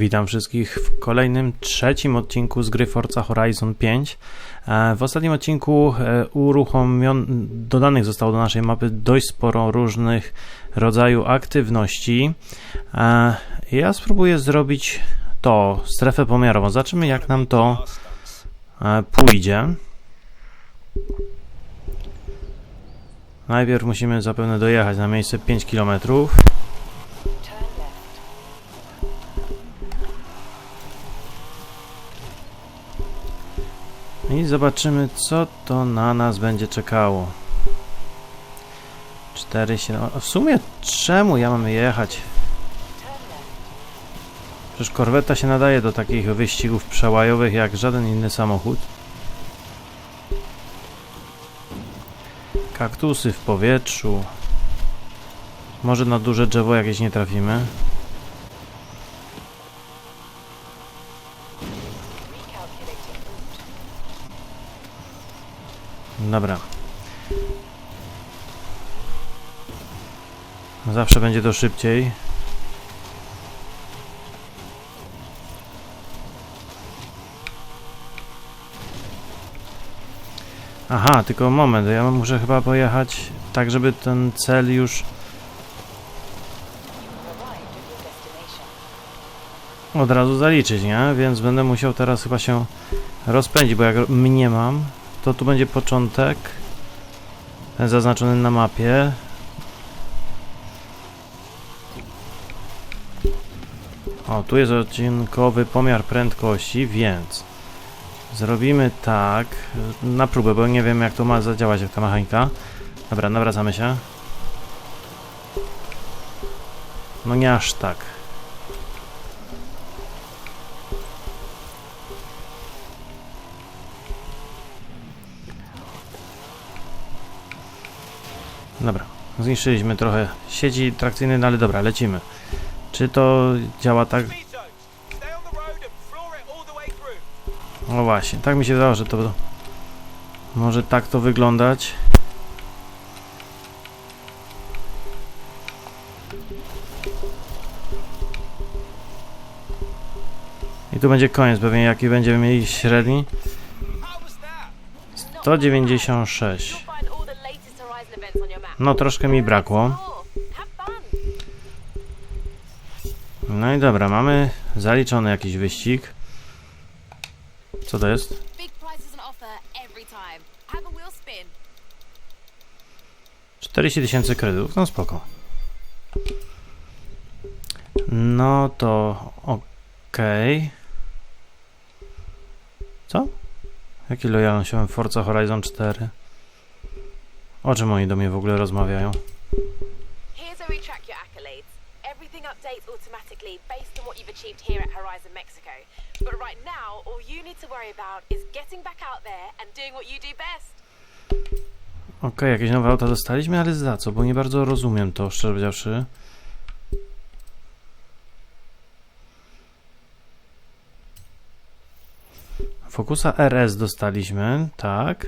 Witam wszystkich w kolejnym, trzecim odcinku z gry Forza Horizon 5. E, W ostatnim odcinku e, uruchomion... dodanych zostało do naszej mapy dość sporo różnych rodzaju aktywności. E, Ja spróbuję zrobić to, strefę pomiarową. Zobaczymy jak nam to pójdzie. Najpierw musimy zapewne dojechać na miejsce 5 kilometrów. I zobaczymy, co to na nas będzie czekało. 4, 7. A w sumie czemu ja mam jechać? Przecież korweta się nadaje do takich wyścigów przełajowych jak żaden inny samochód. Kaktusy w powietrzu. Może na duże drzewo jakieś nie trafimy. Dobra. Zawsze będzie to szybciej. Aha, tylko moment, ja muszę chyba pojechać tak, żeby ten cel już od razu zaliczyć, nie? Więc będę musiał teraz chyba się rozpędzić, bo jak mnie mam, to tu będzie początek. Ten zaznaczony na mapie. O, tu jest odcinkowy pomiar prędkości, więc zrobimy tak na próbę, bo nie wiem jak to ma zadziałać, jak ta mechanika. Dobra, nawracamy się. No nie aż tak. Dobra, zniszczyliśmy trochę sieci trakcyjnej, no ale dobra, lecimy. Czy to działa tak? No właśnie, tak mi się wydawało, że to może tak to wyglądać. I tu będzie koniec, pewnie jaki będziemy mieli średni. How was that? 196. No troszkę mi brakło. No i dobra, mamy zaliczony jakiś wyścig. Co to jest? 40 tysięcy kredytów, no spoko. No to okej. Co? Jaki lojalność mam Forza Horizon 4? O czym oni do mnie w ogóle rozmawiają? Here's where we track your accolades. Everything updates automatically based on what you've achieved here at Horizon Mexico. But right now, all you need to worry about is getting back out there and doing what you do best. Okej, jakieś nowe auta dostaliśmy, ale za co? Bo nie bardzo rozumiem to, szczerze powiedziawszy. Focusa RS dostaliśmy, tak.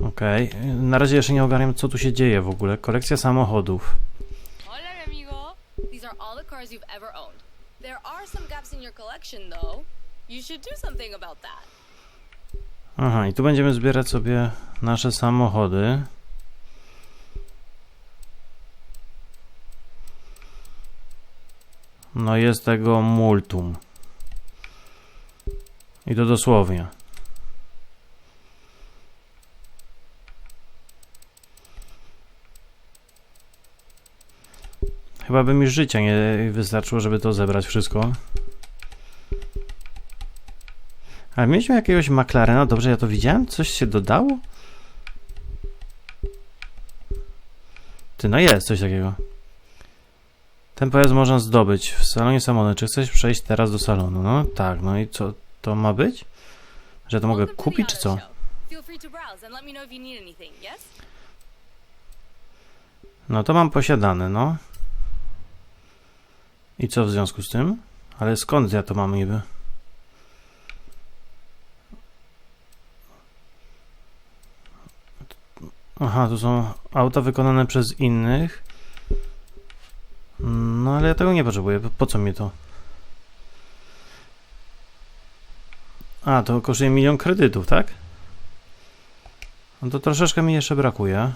Okej, na razie jeszcze nie ogarniam, co tu się dzieje w ogóle. Kolekcja samochodów. Aha, i tu będziemy zbierać sobie nasze samochody. No jest tego multum. I to dosłownie. Chyba by mi życia nie wystarczyło, żeby to zebrać wszystko. Ale mieliśmy jakiegoś McLarena, dobrze ja to widziałem? Coś się dodało? Ty, no jest coś takiego. Ten pojazd można zdobyć w salonie samochodu. Czy chcesz przejść teraz do salonu? No tak, no i co to ma być? Że to mogę kupić, czy co? No to mam posiadane, no. I co w związku z tym? Ale skąd ja to mam niby? Aha, tu są auta wykonane przez innych. ale ja tego nie potrzebuję. Po, po co mi to? A, to kosztuje milion kredytów, tak? No to troszeczkę mi jeszcze brakuje.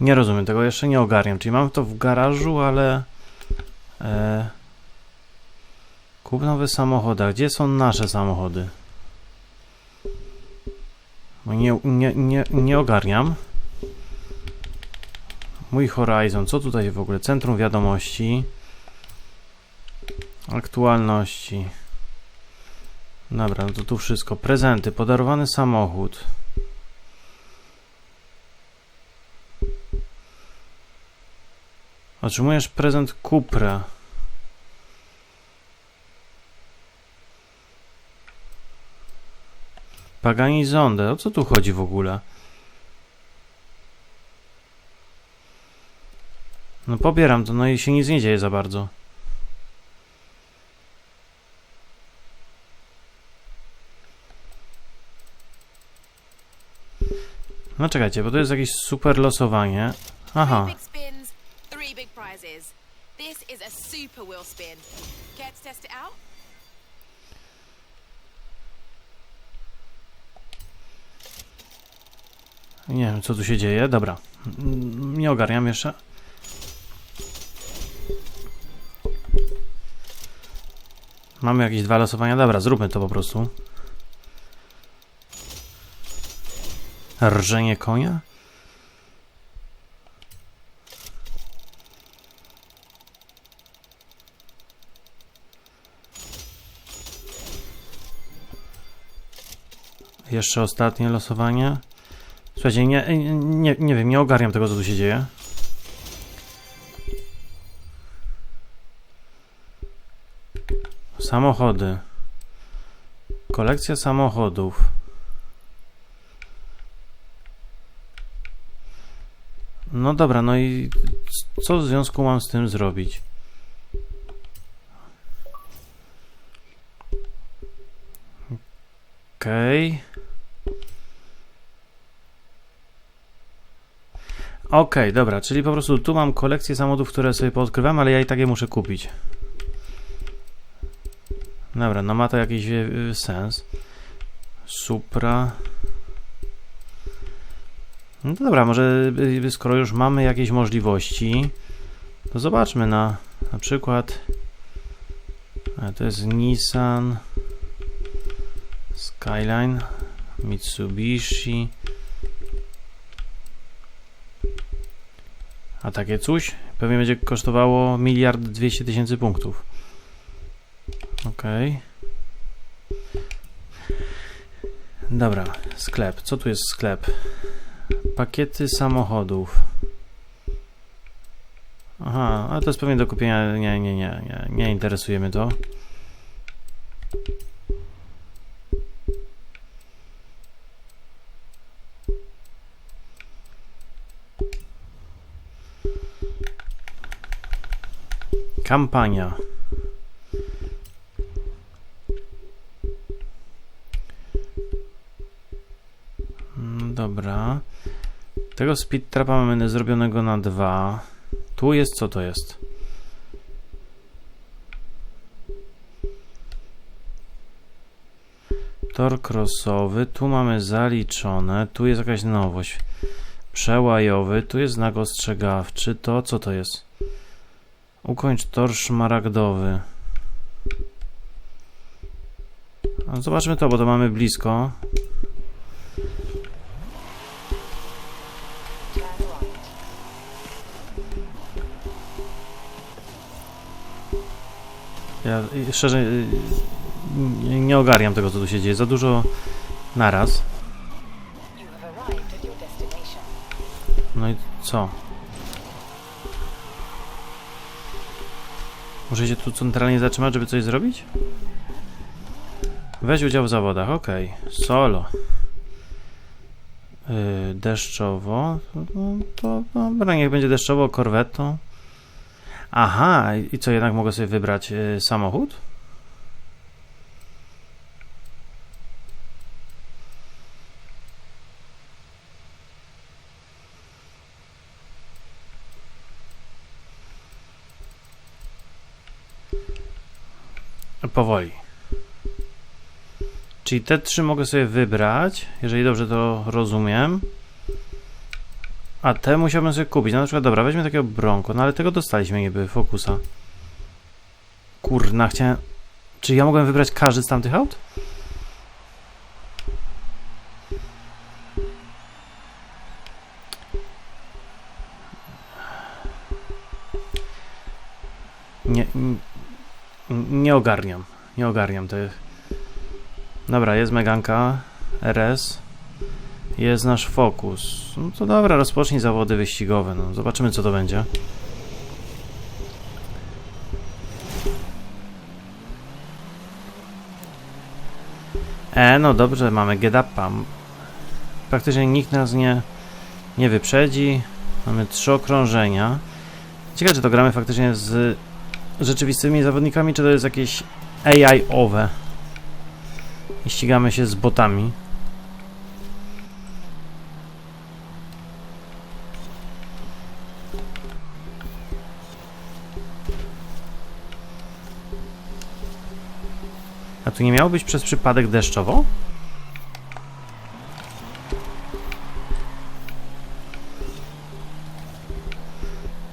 Nie rozumiem tego, jeszcze nie ogarniam. Czyli mam to w garażu, ale... E, kup nowy samochód. A gdzie są nasze samochody? Nie, nie, nie, nie ogarniam. Mój Horizon. Co tutaj w ogóle? Centrum wiadomości. Aktualności. Dobra, no to tu wszystko. Prezenty. Podarowany samochód. Otrzymujesz prezent Cupra. Pagani Zonde. O co tu chodzi w ogóle? No pobieram to, no i się nic nie dzieje za bardzo. No czekajcie, bo to jest jakieś super losowanie. Aha. Prizes. This is a super wheel spin. Care to test it out? Nie wiem, co tu się dzieje. Dobra. Nie ogarniam jeszcze. Mamy jakieś dwa losowania. Dobra, zróbmy to po prostu. Rżenie konia? Jeszcze ostatnie losowanie. Słuchajcie, nie, nie, nie wiem, nie ogarniam tego, co tu się dzieje. Samochody. Kolekcja samochodów. No dobra, no i co w związku mam z tym zrobić? Okej. Okej, dobra, czyli po prostu tu mam kolekcję samochodów, które sobie poodkrywam, ale ja i tak je muszę kupić. Dobra, no ma to jakiś y, y, sens. Supra. No to dobra, może y, skoro już mamy jakieś możliwości, to zobaczmy na na przykład to jest Nissan Skyline Mitsubishi A takie coś pewnie będzie kosztowało miliard dwieście tysięcy punktów. Okej. Dobra, sklep. Co tu jest sklep? Pakiety samochodów. Aha, ale to jest pewnie do kupienia. Nie, nie, nie, nie, nie interesuje to. Kampania. Mm, Dobra. Tego speed trapa mamy zrobionego na dwa. Tu jest, co to jest? Tor crossowy, tu mamy zaliczone, tu jest jakaś nowość. Przełajowy, tu jest znak ostrzegawczy, to co to jest? Ukończ tor szmaragdowy. No, zobaczmy to, bo to mamy blisko. Ja y, szczerze y, nie, ogarniam tego, co tu się dzieje. Za dużo naraz. No i co? Muszę się tu centralnie zatrzymać, żeby coś zrobić? Weź udział w zawodach, okej. Solo. Yy, deszczowo. No to dobra, niech będzie deszczowo, korwetą. Aha, i co, jednak mogę sobie wybrać yy, samochód? Powoli. Czyli te trzy mogę sobie wybrać, jeżeli dobrze to rozumiem. A te musiałbym sobie kupić. No na przykład, dobra, weźmy takiego Bronco, no ale tego dostaliśmy niby, Focusa. Kurna, chciałem... Czy ja mogłem wybrać każdy z tamtych aut? Nie, nie ogarniam. Nie ogarniam tych. Dobra, jest Meganka RS. Jest nasz Focus. No to dobra, rozpocznij zawody wyścigowe. No, zobaczymy co to będzie. E, no dobrze, mamy get upa. Praktycznie nikt nas nie, nie wyprzedzi. Mamy trzy okrążenia. Ciekawe, czy to gramy faktycznie z rzeczywistymi zawodnikami, czy to jest jakieś AI-owe. I ścigamy się z botami. A tu nie miało być przez przypadek deszczowo?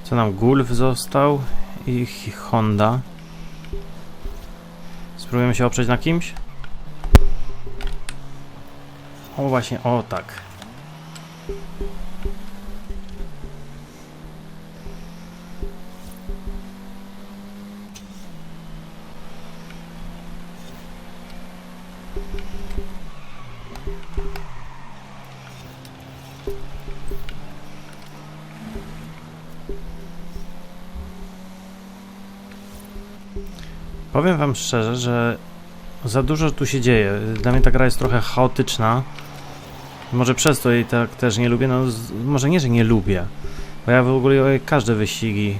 Co nam Gulf został i Honda. Spróbujemy się oprzeć na kimś? O właśnie, o tak. Powiem wam szczerze, że za dużo tu się dzieje. Dla mnie ta gra jest trochę chaotyczna. Może przez to jej tak też nie lubię. No, może nie, że nie lubię. Bo ja w ogóle każde wyścigi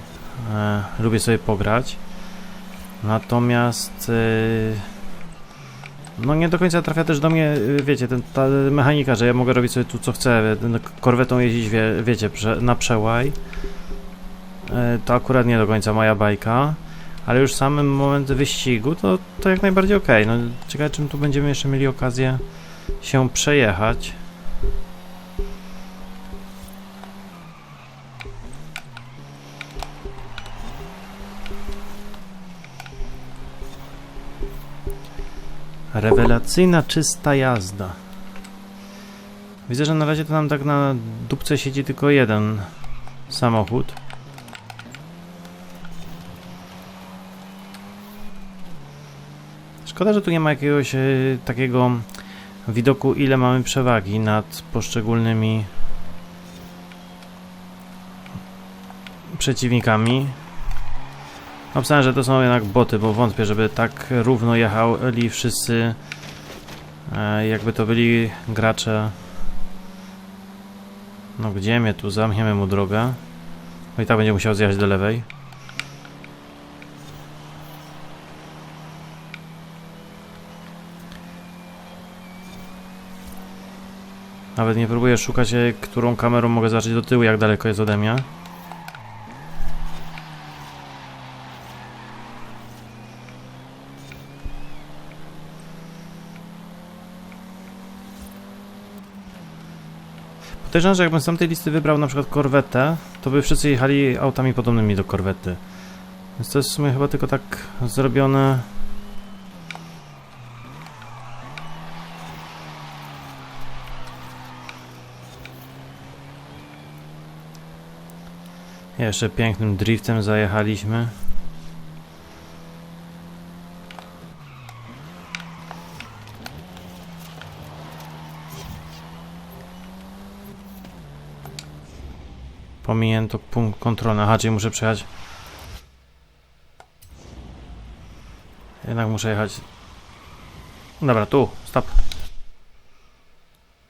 e, lubię sobie pograć. Natomiast e, no nie do końca trafia też do mnie, e, wiecie, ten, ta mechanika, że ja mogę robić sobie tu co chcę, ten korwetą jeździć, wie, wiecie, prze, na przełaj. E, to akurat nie do końca moja bajka. Ale już sam moment wyścigu to, to jak najbardziej ok. No, ciekawe, czym tu będziemy jeszcze mieli okazję się przejechać. Rewelacyjna, czysta jazda. Widzę, że na razie to nam tak na dupce siedzi tylko jeden samochód. Szkoda, że tu nie ma jakiegoś e, takiego widoku, ile mamy przewagi nad poszczególnymi przeciwnikami. Obstawiam, że to są jednak boty, bo wątpię, żeby tak równo jechali wszyscy, e, jakby to byli gracze. No gdzie mnie tu? Zamkniemy mu drogę. Bo i tak będzie musiał zjechać do lewej. Nawet nie próbuję szukać, e, którą kamerą mogę zobaczyć do tyłu, jak daleko jest ode mnie. Podejrzewam, że jakbym z tamtej listy wybrał na przykład korwetę, to by wszyscy jechali autami podobnymi do korwety. Więc to jest w sumie chyba tylko tak zrobione... Jeszcze pięknym driftem zajechaliśmy. Pominięto punkt kontrolny. Aha, czyli muszę przejechać. Jednak muszę jechać. Dobra, tu, stop.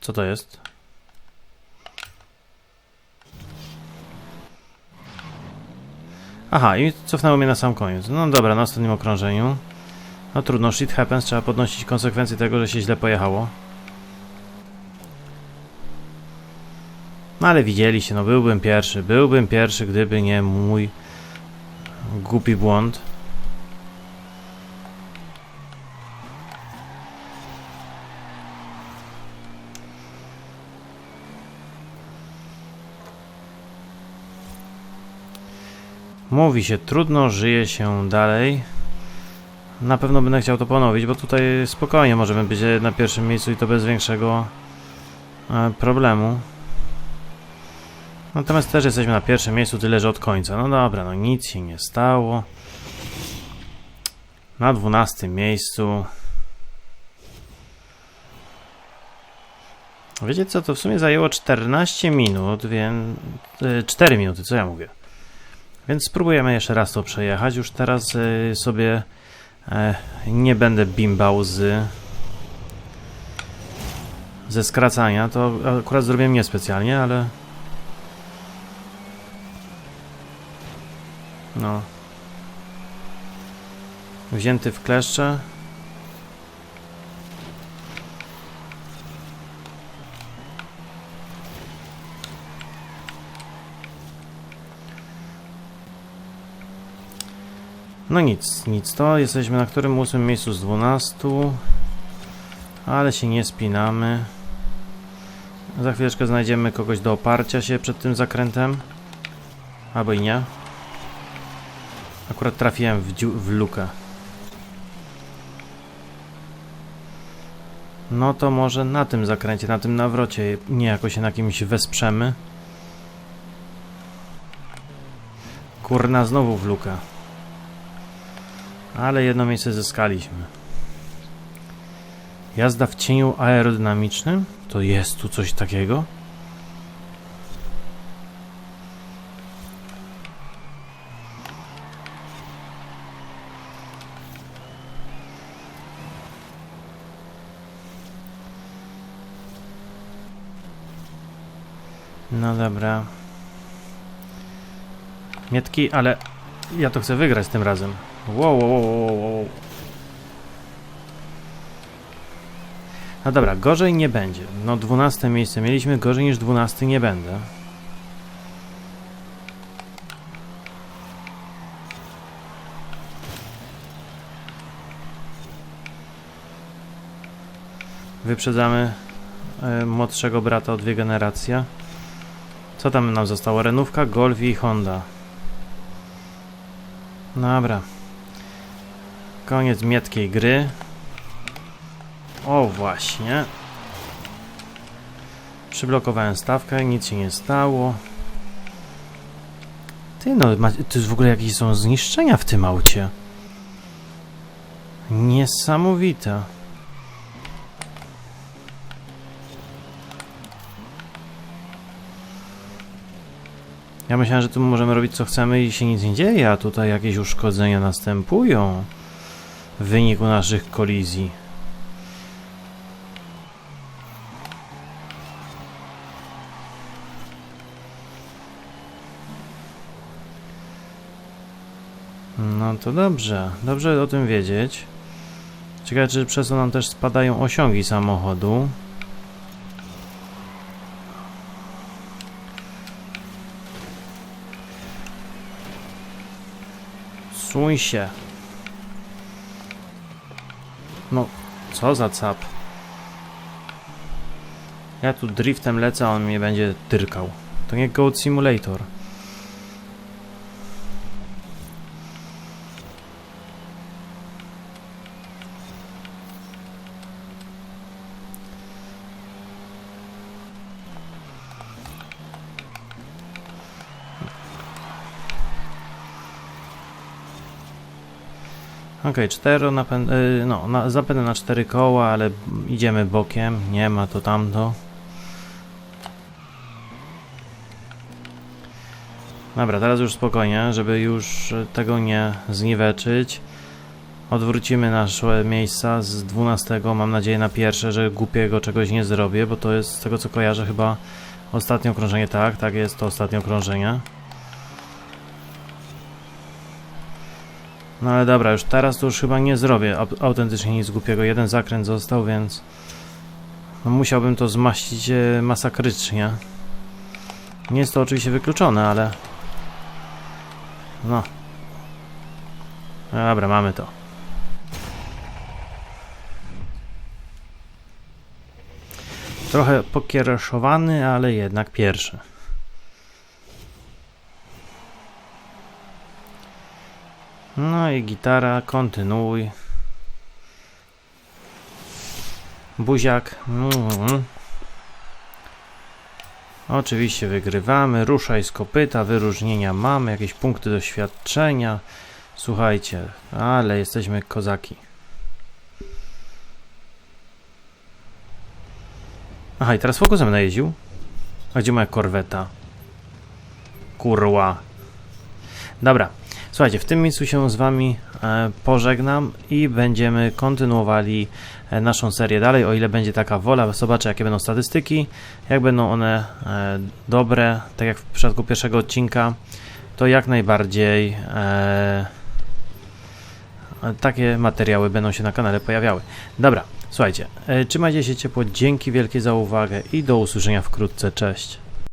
Co to jest? Aha, i cofnęło mnie na sam koniec. No dobra, na ostatnim okrążeniu. No trudno, shit happens, trzeba podnosić konsekwencje tego, że się źle pojechało. No ale widzieliście, no byłbym pierwszy, byłbym pierwszy, gdyby nie mój głupi błąd. Mówi się, trudno żyje się dalej. Na pewno będę chciał to ponowić, bo tutaj spokojnie możemy być na pierwszym miejscu i to bez większego e, problemu. Natomiast też jesteśmy na pierwszym miejscu, tyle że od końca. No dobra, no nic się nie stało. Na dwunastym miejscu. Wiecie co, to w sumie zajęło 14 minut, więc... 4 minuty, co ja mówię. Więc spróbujemy jeszcze raz to przejechać. Już teraz y, sobie e, nie będę bimbał z ze skracania. To akurat zrobiłem niespecjalnie, ale no wzięty w kleszcze. No nic, nic to. Jesteśmy na którym ósmym miejscu z 12. Ale się nie spinamy. Za chwileczkę znajdziemy kogoś do oparcia się przed tym zakrętem. Albo i nie. Akurat trafiłem w, w lukę. No to może na tym zakręcie, na tym nawrocie nie jako się na kimś wesprzemy. Kurna, znowu w lukę. Ale jedno miejsce zyskaliśmy. Jazda w cieniu aerodynamicznym? To jest tu coś takiego? No dobra. Mietki, ale ja to chcę wygrać tym razem. Wow, wow, wow, wow. No dobra, gorzej nie będzie. No 12 miejsce mieliśmy, gorzej niż 12 nie będę. Wyprzedzamy e, młodszego brata o dwie generacje. Co tam nam zostało? Renówka, Golf i Honda. Dobra. Koniec mietkiej gry. O właśnie. Przyblokowałem stawkę, nic się nie stało. Ty no, ma, to w ogóle jakieś są zniszczenia w tym aucie. Niesamowite. Ja myślałem, że tu możemy robić co chcemy i się nic nie dzieje, a tutaj jakieś uszkodzenia następują w wyniku naszych kolizji. No to dobrze, dobrze o tym wiedzieć. Ciekawe, czy przez to nam też spadają osiągi samochodu. Suń się. No, co za cap. Ja tu driftem lecę, a on mnie będzie tyrkał. To nie Goat Simulator. Okej, cztero napęd... y, no, na, zapędę na cztery koła, ale idziemy bokiem, nie ma to tamto. Dobra, teraz już spokojnie, żeby już y, tego nie zniweczyć. Odwrócimy nasze miejsca z 12, mam nadzieję na pierwsze, że głupiego czegoś nie zrobię, bo to jest z tego co kojarzę chyba ostatnie okrążenie, tak, tak jest to ostatnie okrążenie. No ale dobra, już teraz to już chyba nie zrobię au- autentycznie nic głupiego. Jeden zakręt został, więc no, musiałbym to zmaścić e, masakrycznie. Nie jest to oczywiście wykluczone, ale no. Dobra, mamy to. Trochę pokiereszowany, ale jednak pierwszy. No i gitara, kontynuuj. Buziak. Mm. Oczywiście wygrywamy. Ruszaj z kopyta, wyróżnienia mamy, jakieś punkty doświadczenia. Słuchajcie, ale jesteśmy kozaki. Aha, i teraz fokusem najeździł. A gdzie moja korweta? Kurła. Dobra, słuchajcie, w tym miejscu się z Wami e, pożegnam i będziemy kontynuowali e, naszą serię dalej, o ile będzie taka wola. Zobaczę, jakie będą statystyki. Jak będą one e, dobre, tak jak w przypadku pierwszego odcinka, to jak najbardziej takie materiały będą się na kanale pojawiały. Dobra, słuchajcie, trzymajcie się ciepło, dzięki wielkie za uwagę i do usłyszenia wkrótce, cześć.